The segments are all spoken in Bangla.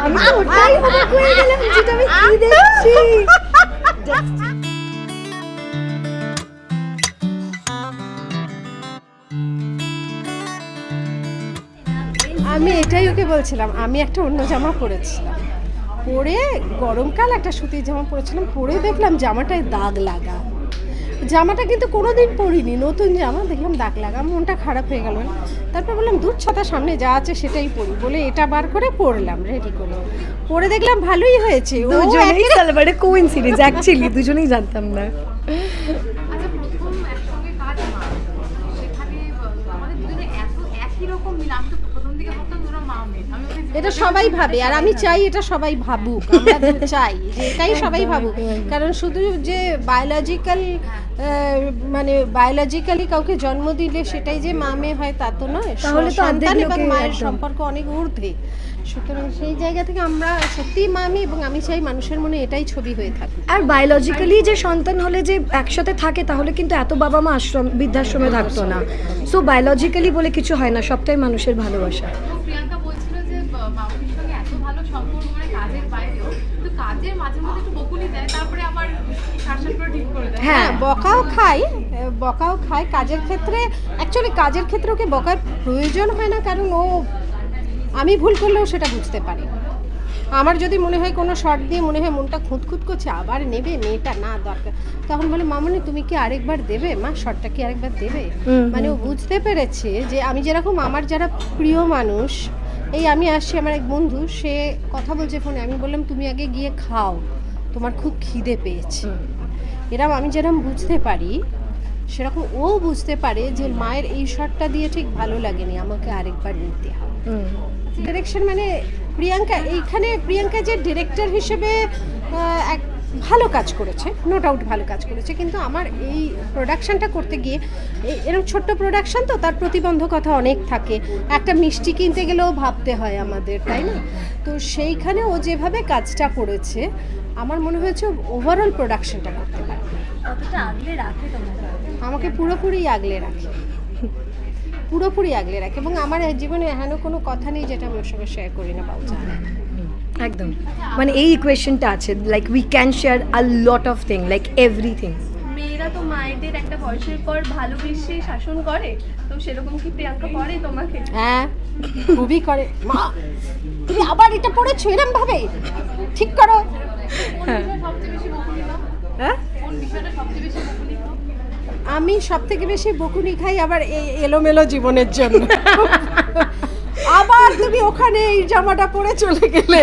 আমি এটাই ওকে বলছিলাম, আমি একটা অন্য জামা পরেছিলাম। পরে গরমকাল একটা সুতির জামা পরেছিলাম পরে দেখলাম জামাটায় দাগ লাগা। জামাটা কিন্তু কোনোদিন পরিনি নতুন জামা দেখলাম দাগ লাগা মনটা খারাপ হয়ে গেল। তারপর বললাম দুধ ছতা সামনে যা আছে সেটাই পরি। বলে এটা বার করে পরলাম রেডি করে। পরে দেখলাম ভালোই হয়েছে। দুজনেই কোইন্সিডেন্স অ্যাকচুয়ালি দুজনেই জানতাম না আচ্ছা প্রথম একসঙ্গে কাজ মা সেখানে আহ, আমাদের দুজনে এত একই রকম মিল আমি তো প্রথম দিকে ভাবতাম তোরা মা মেয়ে আমি ওকে এটা সবাই ভাবে আর আমি চাই এটা সবাই ভাবুক আমরা চাই যে এটাই সবাই ভাবুক। কারণ শুধু যে বায়োলজিক্যাল মানে বায়োলজিক্যালি কাউকে জন্ম দিলে সেটাই যে মা মেয়ে হয় তা তো নয় তাহলে তো সন্তান এবং মায়ের সম্পর্ক অনেক ঊর্ধ্বে। সুতরাং সেই জায়গা থেকে আমরা সত্যিই মা মেয়ে এবং আমি চাই মানুষের মনে এটাই ছবি হয়ে থাকে। আর বায়োলজিক্যালি যে সন্তান হলে যে একসাথে থাকে তাহলে কিন্তু এত বাবা মা আশ্রম বৃদ্ধাশ্রমে থাকতো না। সো বায়োলজিক্যালি বলে কিছু হয় না সবটাই মানুষের ভালোবাসা। প্রিয়াঙ্কা বলছিল যে আহ, সঙ্গে এত ভালো সম্পর্ক মানে কাজের বাইরেও। কিন্তু কাজের মাঝে মধ্যে একটু বকুনি দেয় তারপরে আবার শাসন করে ঠিক করে দেয়। হ্যাঁ হ্যাঁ বকাও খাই বকাও খাই। কাজের ক্ষেত্রে অ্যাকচুয়ালি কাজের ক্ষেত্রে ওকে বকার প্রয়োজন হয় না কারণ ও আমি ভুল করলেও সেটা বুঝতে পারি। আমার যদি মনে হয় কোনো শর্ট দিয়ে মনে হয় মনটা খুঁতখুত করছে আবার নেবে মেয়েটা না দরকার। তখন বলে মামনি তুমি কি আরেকবার দেবে? মা শর্টটা কি আরেকবার দেবে? মানে ও বুঝতে পেরেছে যে আমি যেরকম আমার যারা প্রিয় মানুষ এই আমি আসছি আমার এক বন্ধু সে কথা বলছে ফোনে। আমি বললাম তুমি আগে গিয়ে খাও। তোমার খুব খিদে পেয়েছে। এরম আমি যেরকম বুঝতে পারি সেরকম ও বুঝতে পারে যে মায়ের এই শটটা দিয়ে ঠিক ভালো লাগেনি আমাকে আরেকবার নিতে হবে। ডিরেকশন মানে প্রিয়াঙ্কা এইখানে প্রিয়াঙ্কা যে ডিরেক্টর হিসেবে এক ভালো কাজ করেছে নো ডাউট ভালো কাজ করেছে কিন্তু আমার এই প্রোডাকশনটা করতে গিয়ে এরকম ছোট্ট প্রোডাকশন তো তার প্রতিবন্ধকতা অনেক থাকে। একটা মিষ্টি কিনতে গেলেও ভাবতে হয় আমাদের তাই না? তো সেইখানে ও যেভাবে কাজটা করেছে আমার মনে হয়েছে ওভারঅল প্রোডাকশনটা করতে পারে। কতটা আগলে রাখে তোমাকে। আমাকে পুরোপুরি আগলে রাখে। পুরোপুরি আগলে রাখে এবং আমার জীবনে এহেন কোনো কথা নেই যেটা আমি ওর সঙ্গে শেয়ার করি না বাবু জানে একদম। মানে এই ইকুয়েশনটা আছে like we can share a lot of thing like everything মেয়েরা তো মায়েদের একটা বয়সের পর ভালোবেসে শাসন করে তো সেরকম কি প্রিয়াঙ্কা করে তোমাকে? হ্যাঁ খুবই করে। মা তুমি আবার এটা পড়েছো এরম ভাবে ঠিক করো। হ্যাঁ হ্যাঁ? আমি সব থেকে বেশি বকুনি খাই আবার এই এলোমেলো জীবনের জন্য। তুমি ওখানে এই জামাটা পরে চলে গেলে।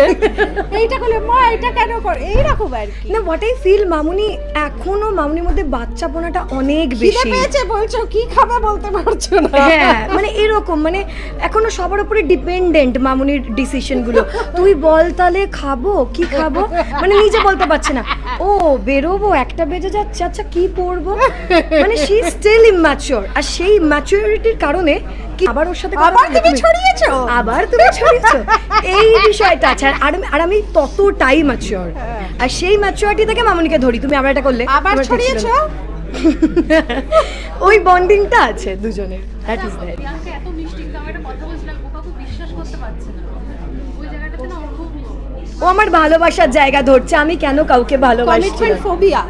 এইটা করলে মা এটা কেন কর এইরকম আর কি। না হোয়াট আই ফিল মামুনি এখনও মামুনির মধ্যে বাচ্চাপনাটা অনেক বেশি। পেয়েছে বলছো কি খাবে বলতে পারছ না? হ্যাঁ মানে এরকম মানে এখনও সবার উপরে ডিপেন্ডেন্ট মামুনির ডিসিশনগুলো। তুই বল তাহলে খাব? কি খাব? মানে নিজে বলতে পারছে না। ও বেরোবো একটা বেজে যাচ্ছে আচ্ছা কি পরবো? মানে শি স্টিল ইম্যাচিওর আর সেই ম্যাচুরিটির কারণে কি? আবার ওর সাথে আবার তুমি ছড়িয়েছো? আবার তুমি ছড়িয়েছো? এই বিষয়টা আছে আর আর আমি- আর আমি ততটাই ম্যাচিওর আর সেই ম্যাচুরিটি থেকে মামুনিকে ধরি। তুমি আবার এটা করলে। আবার ছড়িয়েছো? ওই বন্ডিংটা আছে দুজনের। দ্যাট ইজ দ্যাট এত মিষ্টি। একটা কথা বলছিলাম ও বিশ্বাস করতে পারছে না। ওই জায়গাটাতে না ও আমার ভালোবাসার জায়গা ধরছে আমি কেন কাউকে ভালোবাসি কমিটমেন্ট ফোবিয়া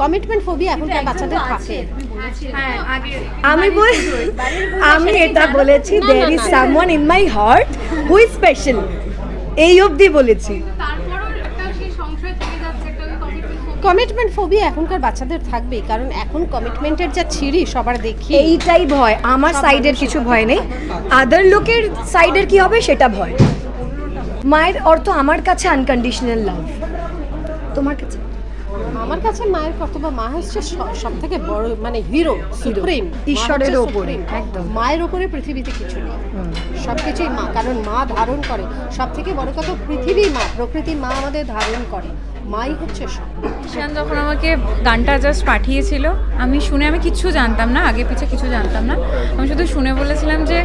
কমিটমেন্ট ফোবিয়া এখনকার বাচ্চাদের থাকে। হ্যাঁ আমি বল আমি এটা বলেছি there is someone in my heart who is special এই অবধি বলেছি। কমিটমেন্ট ফোবিয়া এখনকার বাচ্চাদের থাকবেই কারণ এখন কমিটমেন্টের যা ছিঁড়ি সবার দেখি। এইটাই ভয় আমার সাইডের কিছু ভয় নেই। আদার লোকের সাইডের কি হবে সেটা ভয়। মায়ের অর্থ আমার কাছে আনকন্ডিশনাল লাভ তোমার কাছে আমার কাছে মায়ের কর্তব্য মা হচ্ছে সব থেকে বড় মানে হিরো সুপ্রিম। ঈশ্বরের ওপরে, একদম। মায়ের ওপরে পৃথিবীতে কিছু নেই। সব কিছুই মা কারণ মা ধারণ করে। সব থেকে বড় কথা পৃথিবী মা প্রকৃতি মা আমাদের ধারণ করে। মাই হচ্ছে সব। ঈশান যখন আমাকে গানটা জাস্ট পাঠিয়েছিল আমি শুনে আমি কিচ্ছু জানতাম না আগে পিছে কিছু জানতাম না। আমি শুধু শুনে বলেছিলাম যে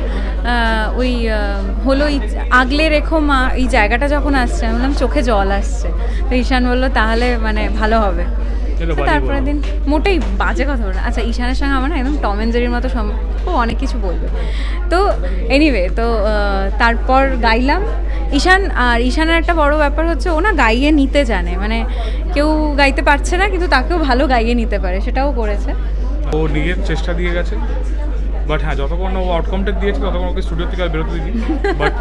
ওই হলো আগলে রেখো মা এই জায়গাটা যখন আসছে আমি বললাম চোখে জল আসছে। তো ঈশান বলল তাহলে মানে ভালো হবে। তারপরের দিন মোটেই বাজে কথা বলে আচ্ছা ঈশানের সঙ্গে আমার না একদম টম এন্ড জেরির মতো সম- ও অনেক কিছু বলবে। তো এনিওয়ে তো তারপর গাইলাম। ঈশান, আর ঈশানের একটা বড় ব্যাপার হচ্ছে ও না গাইয়ে নিতে জানে। মানে কেউ গাইতে পারছে না, কিন্তু তাকেও ভালো গাইয়ে নিতে পারে, সেটাও করেছে। ও নিজের চেষ্টা দিয়ে গেছে। বাট হ্যাঁ যতক্ষণ ও আউটকামটা দিয়েছে, ততক্ষণ ওকে স্টুডিও থেকে আর বেরোতে দিই বাট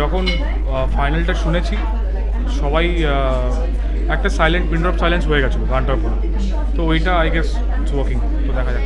যখন ফাইনালটা শুনেছি, সবাই একটা সাইলেন্ট পিন অফ সাইলেন্স হয়ে গেছিল গানটার উপর। তো ওইটা আই গেস ওয়ার্কিং তো দেখা যাক।